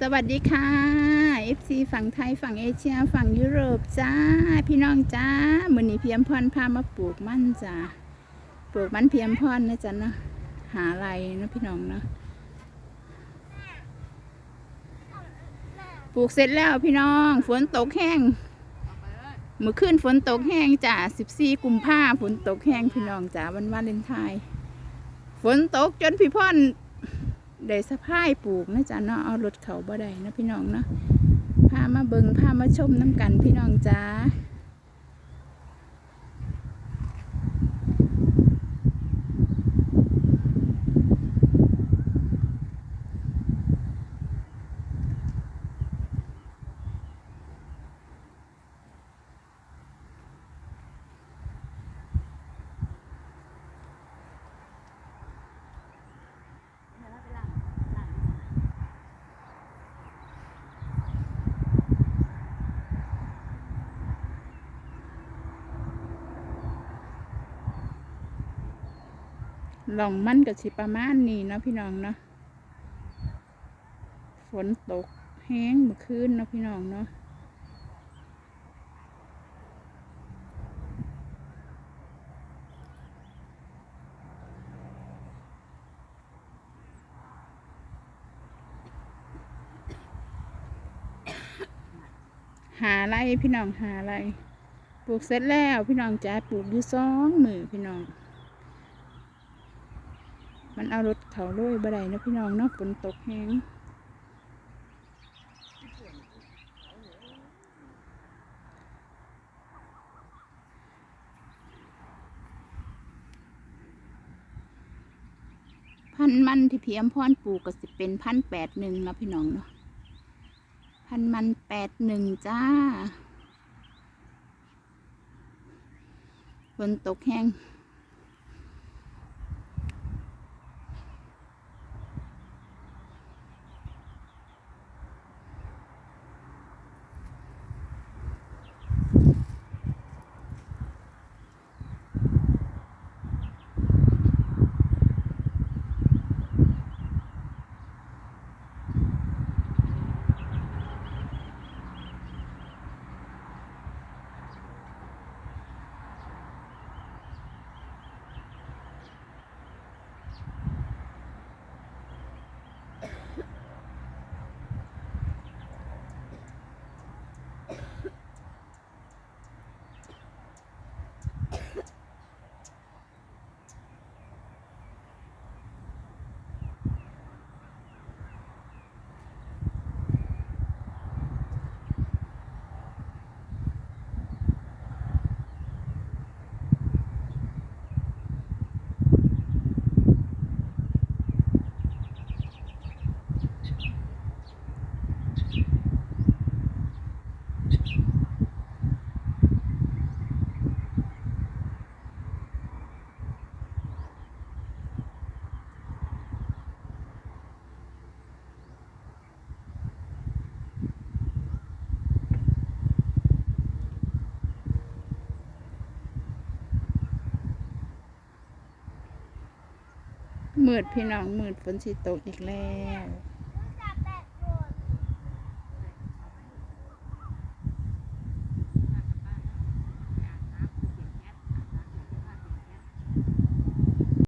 สวัสดีค่ะ FC ฝั่งไทยฝั่งเอเชีย ฝั่งยุโรปจ้า พี่น้องจ้ามือนี้เพียมพรพามาปลูกมันจ้าปลูกมันเพียมพรนะจ๊ะเนาะหาอะไรเนาะพี่น้องเนาะปลูกเสร็จแล้วพี่น้องฝนตกแห้งเมื่อคืนฝนตกแห้งจ้า14กุมภาฝนตกแห้งพี่น้องจ้าวันวาเลนไทน์ฝนตกจนพี่พ่อน ได้สะพายปลูกนะจ๊ะเนาะเอารถเขาบ่ได้นะพี่น้องเนาะพามาเบิงพามาชมน้ำกันพี่น้องจ้า หล่องมันกับสิประมาณนี้เนาะพี่น้องเนาะฝนตกแห้งเมื่อคืนเนาะพี่น้องเนาะหาไรพี่น้องหาไรปลูกเสร็จแล้วพี่น้องจ้าปลูกอยู่สองมือพี่น้อง มันเอารถเขาโรยบ่ได้นะพี่น้องเนาะฝนตกแห้งพันธุ์มันที่พี่อำพรปลูกก็สิเป็นพันแปดหนึ่งนะพี่น้องเนาะพันธุ์มันแปดหนึ่งจ้าฝนตกแห้ง มืดพี่น้องมืดฝนสิตกอีกแล้ว